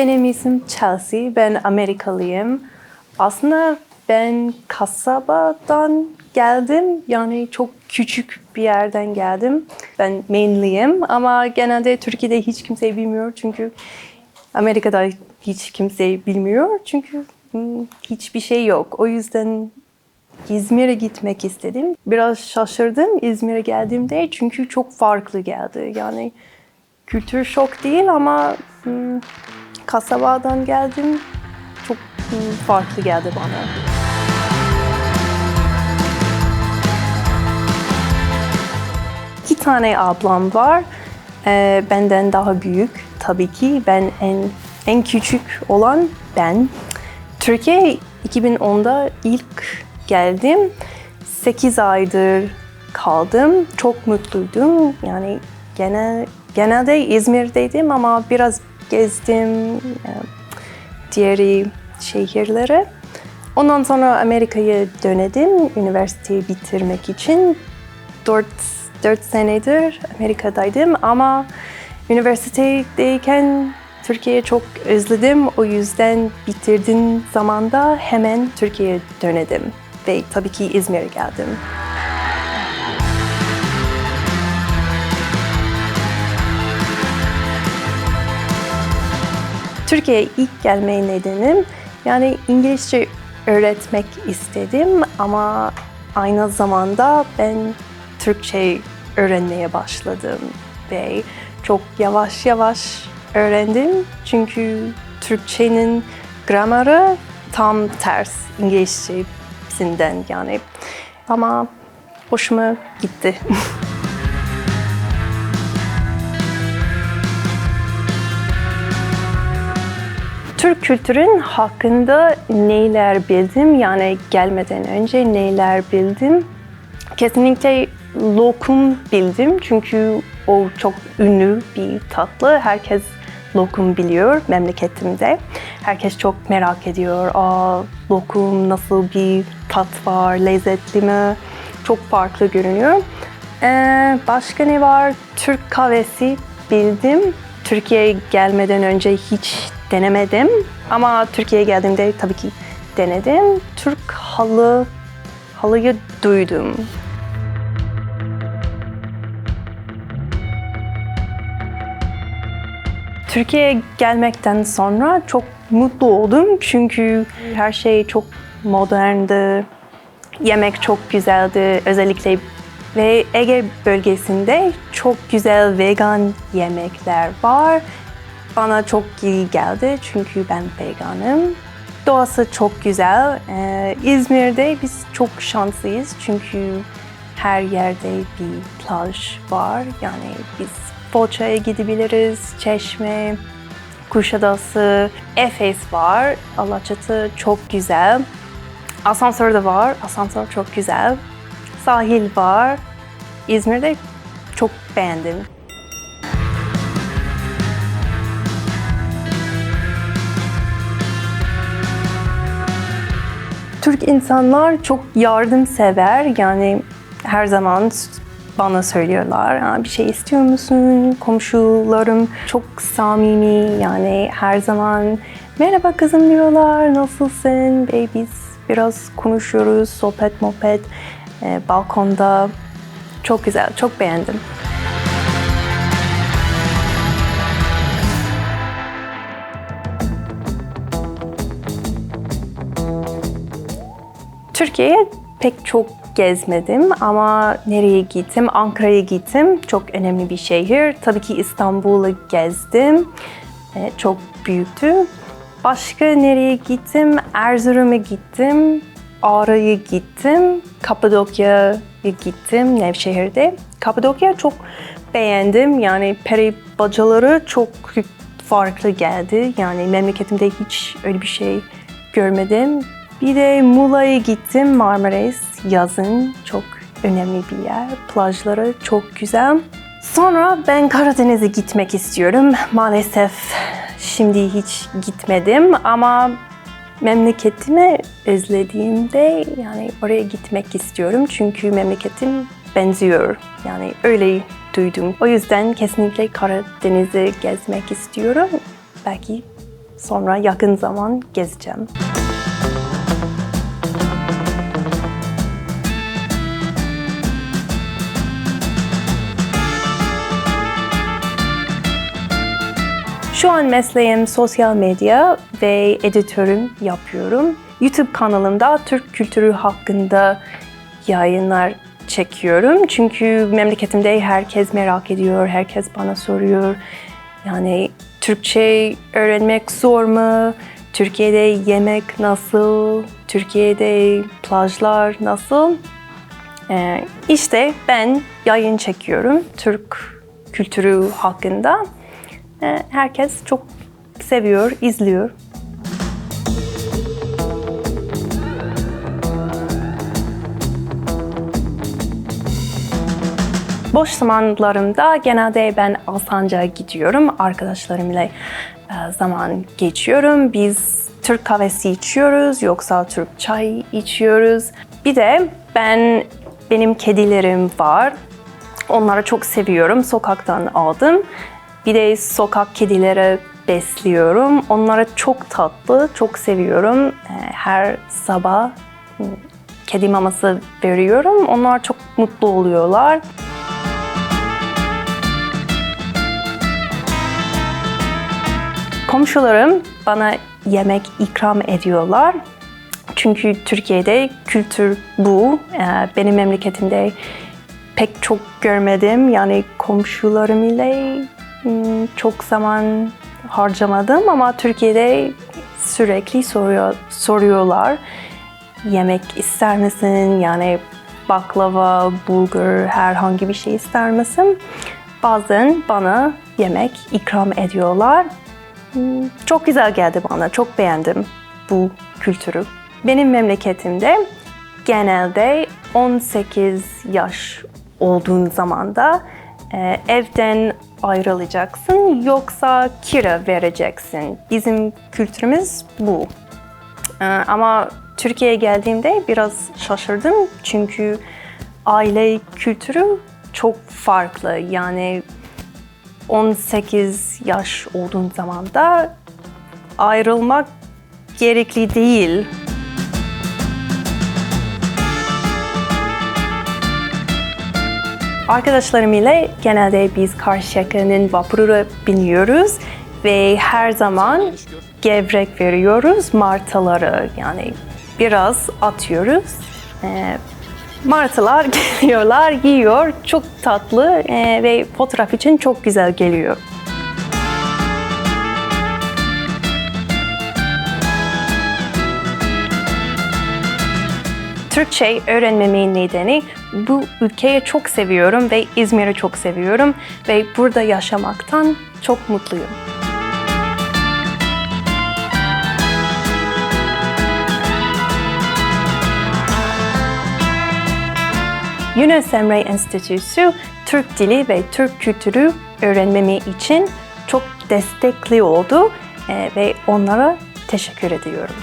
Benim isim Chelsea, ben Amerikalıyım. Aslında ben kasabadan geldim, yani çok küçük bir yerden geldim. Ben Maine'liyim ama genelde Türkiye'de hiç kimse bilmiyor çünkü Amerika'da hiç kimse bilmiyor çünkü hmm, hiçbir şey yok. O yüzden İzmir'e gitmek istedim. Biraz şaşırdım İzmir'e geldiğimde çünkü çok farklı geldi. Yani kültür şok değil ama hmm, kasabadan geldim çok farklı geldi bana. İki tane ablam var. Ee, benden daha büyük tabii ki. Ben en en küçük olan ben. Türkiye 2010'da ilk geldim. 8 aydır kaldım. Çok mutluydum. Yani genel genelde İzmir'deydim ama biraz gezdim e, diğer şehirlere. Ondan sonra Amerika'ya dönedim üniversiteyi bitirmek için. 4 4 senedir Amerika'daydım ama üniversitedeyken Türkiye'yi çok özledim. O yüzden bitirdiğim zaman da hemen Türkiye'ye dönedim ve tabii ki İzmir'e geldim. Türkiye'ye ilk gelme nedenim yani İngilizce öğretmek istedim ama aynı zamanda ben Türkçe öğrenmeye başladım ve çok yavaş yavaş öğrendim çünkü Türkçenin gramerı tam ters İngilizcesinden yani ama hoşuma gitti. Türk kültürün hakkında neler bildim yani gelmeden önce neler bildim. Kesinlikle lokum bildim çünkü o çok ünlü bir tatlı. Herkes lokum biliyor memleketimde. Herkes çok merak ediyor. Aa, lokum nasıl bir tat var, lezzetli mi? Çok farklı görünüyor. Ee, başka ne var? Türk kahvesi bildim. Türkiye'ye gelmeden önce hiç denemedim. Ama Türkiye'ye geldiğimde tabii ki denedim. Türk halı, halıyı duydum. Türkiye'ye gelmekten sonra çok mutlu oldum çünkü her şey çok moderndi. Yemek çok güzeldi. Özellikle ve Ege bölgesinde çok güzel vegan yemekler var. Bana çok iyi geldi çünkü ben veganım. Doğası çok güzel. Ee, İzmir'de biz çok şanslıyız çünkü her yerde bir plaj var. Yani biz Foça'ya gidebiliriz, Çeşme, Kuşadası, Efes var. Alaçatı çok güzel. Asansör de var. Asansör çok güzel. Sahil var. İzmir'de çok beğendim. Türk insanlar çok yardımsever. Yani her zaman bana söylüyorlar. "Ha, Bir şey istiyor musun? Komşularım çok samimi. Yani her zaman merhaba kızım diyorlar. Nasılsın? Ve biz biraz konuşuyoruz. Sohbet muhabbet. e, balkonda. Çok güzel. Çok beğendim. Türkiye'ye pek çok gezmedim ama nereye gittim? Ankara'ya gittim. Çok önemli bir şehir. Tabii ki İstanbul'u gezdim. Ee, çok büyüktü. Başka nereye gittim? Erzurum'a gittim. Ağrı'ya gittim. Kapadokya'ya gittim Nevşehir'de. Kapadokya çok beğendim. Yani peri bacaları çok farklı geldi. Yani memleketimde hiç öyle bir şey görmedim. Bir de Muğla'ya gittim Marmaris yazın. Çok önemli bir yer. Plajları çok güzel. Sonra ben Karadeniz'e gitmek istiyorum. Maalesef şimdi hiç gitmedim ama memleketimi özlediğimde yani oraya gitmek istiyorum. Çünkü memleketim benziyor. Yani öyle duydum. O yüzden kesinlikle Karadeniz'i gezmek istiyorum. Belki Sonra yakın zaman gezeceğim. Şu an mesleğim sosyal medya ve editörüm yapıyorum. YouTube kanalımda Türk kültürü hakkında yayınlar çekiyorum. Çünkü memleketimde herkes merak ediyor, herkes bana soruyor. Yani Türkçe öğrenmek zor mu? Türkiye'de yemek nasıl? Türkiye'de plajlar nasıl? Ee, işte ben yayın çekiyorum Türk kültürü hakkında. Herkes çok seviyor, izliyor. Boş zamanlarımda genelde ben Alsancak'a gidiyorum. Arkadaşlarımla e, zaman geçiyorum. Biz Türk kahvesi içiyoruz yoksa Türk çay içiyoruz. Bir de ben benim kedilerim var. Onları çok seviyorum. Sokaktan aldım. Bir de sokak kedileri besliyorum. Onlara çok tatlı, çok seviyorum. Ee, Her sabah hmm, kedi maması veriyorum. Onlar çok mutlu oluyorlar. Komşularım bana yemek ikram ediyorlar. Çünkü Türkiye'de kültür bu. Ee, Benim memleketimde pek çok görmedim. Yani komşularım ile çok zaman harcamadım ama Türkiye'de sürekli soruyor, soruyorlar. Yemek ister misin? Yani baklava, bulgur, herhangi bir şey ister misin? Bazen bana yemek ikram ediyorlar. Hmm, Çok güzel geldi bana, çok beğendim bu kültürü. Benim memleketimde genelde 18 yaş olduğun zaman da e, evden ayrılacaksın yoksa kira vereceksin. Bizim kültürümüz bu. E, ama Türkiye'ye geldiğimde biraz şaşırdım çünkü aile kültürü çok farklı. Yani 18 yaş olduğun zaman da ayrılmak gerekli değil. Arkadaşlarım ile genelde biz Karşıyaka'nın vapuruna biniyoruz ve her zaman gevrek veriyoruz martıları yani biraz atıyoruz. Ee, martılar geliyorlar, yiyor. Çok tatlı ee, ve fotoğraf için çok güzel geliyor. Türkçe öğrenmemin nedeni bu ülkeyi çok seviyorum ve İzmir'i çok seviyorum ve burada yaşamaktan çok mutluyum. Yunus Emre Enstitüsü Türk dili ve Türk kültürü öğrenmemi için çok destekli oldu ve onlara teşekkür ediyorum.